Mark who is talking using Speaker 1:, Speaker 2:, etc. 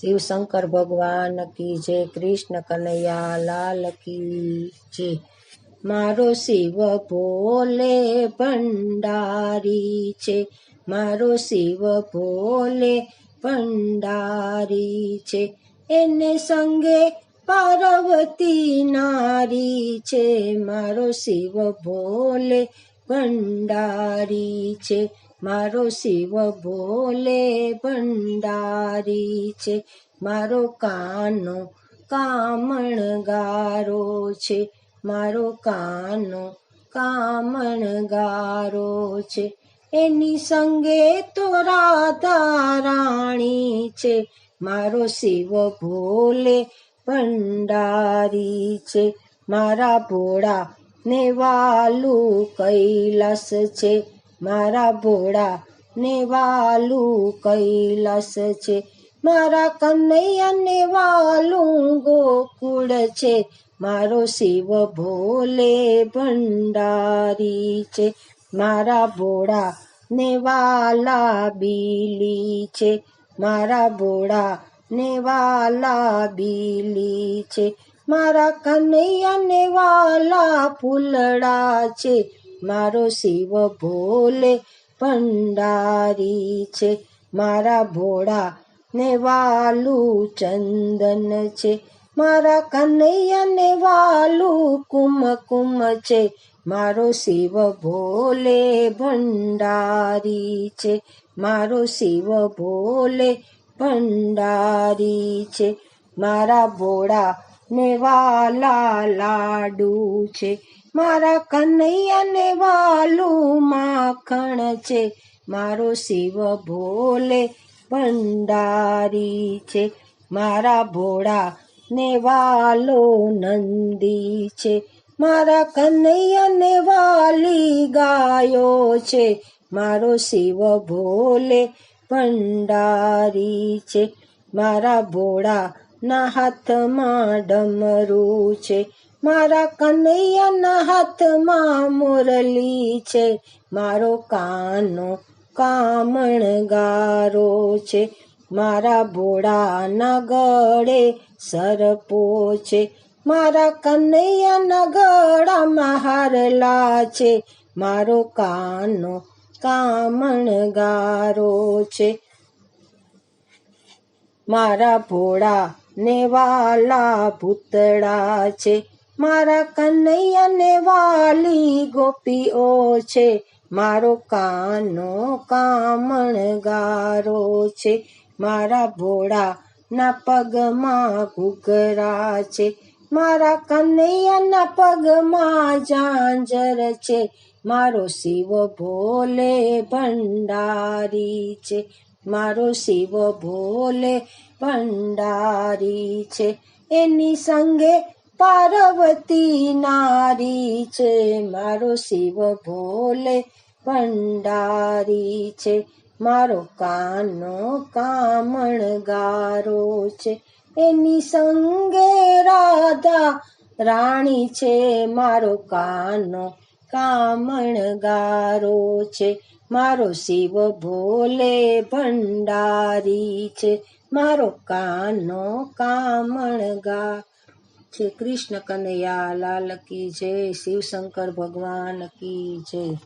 Speaker 1: શિવશંકર ભગવાન કી જય, કૃષ્ણ કનૈયા, લાલ કી જય. મારો શિવ ભોલે ભંડારી છે. મારો શિવ ભોલે ભંડારી છે. એને સંગે પાર્વતી નારી છે. મારો શિવ ભોલે ભંડારી છે. મારો શિવ ભોલે ભંડારી છે, મારો કાનો કામણગારો છે, મારો કાનો કામણગારો છે, એની સંગે તો રાધા રાણી છે, મારો શિવ ભોલે ભંડારી છે, મારા ભોળા ને વાલું કૈલાસ છે મારા ભોળા ને વાલું કૈલાસ છે. મારા કનૈયાને વાલું ગોકુળ છે. મારો શિવ ભોલે ભંડારી છે. મારા ભોળા ને વાલા બીલી છે. મારા ભોળા ને વાલા બીલી છે. મારા કનૈયાને વાલા ફૂલડા છે. મારો શિવ ભોલે ભંડારી છે. મારા ભોળા ને વાલું ચંદન છે. મારા કનૈયાને વાલું કુમ કુમ છે. મારો શિવ ભોલે ભંડારી છે. મારો શિવ ભોલે ભંડારી છે. મારા ભોળા ને વાલા લાડુ છે. મારા કનૈયાને વાલું માખણ છે. મારો શિવ ભોલે ભંડારી છે. મારા ભોળા ને વાલો નંદી છે. મારા કનૈયાને વાલી ગાયો છે. મારો શિવ ભોલે ભંડારી છે. મારા ભોળા ના હાથમાં ડમરું છે. મારા કનૈયાના હાથમાં મુરલી છે. મારો કાનો કામણગારો છે. મારા ભોળાના ગળે સરપો છે. મારા કનૈયાના ગળામાં હારલા છે. મારો કાનો કામણગારો છે. મારા ભોળા ને વાલા ભૂતળા છે. મારા કનૈયાને વાલી ગોપીઓ છે. મારો કાનો કામણગારો છે. મારા ભોળા ના પગમાં ઘૂઘરા છે. મારા કનૈયાના પગમાં ઝાંઝર છે. મારો શિવ ભોલે ભંડારી છે. મારો શિવ ભોલે ભંડારી છે. એની સંગે પાર્વતી નારી છે. મારો શિવ ભોલે ભંડારી છે. મારો કાનો કામણગારો છે. એની સંગે રાધા રાણી છે. મારો કાનો કામણગારો છે. મારો શિવ ભોલે ભંડારી છે, મારો કાનો કામણગા છે. કૃષ્ણ કનૈયા લાલ કી જય, શિવશંકર ભગવાન કી જય.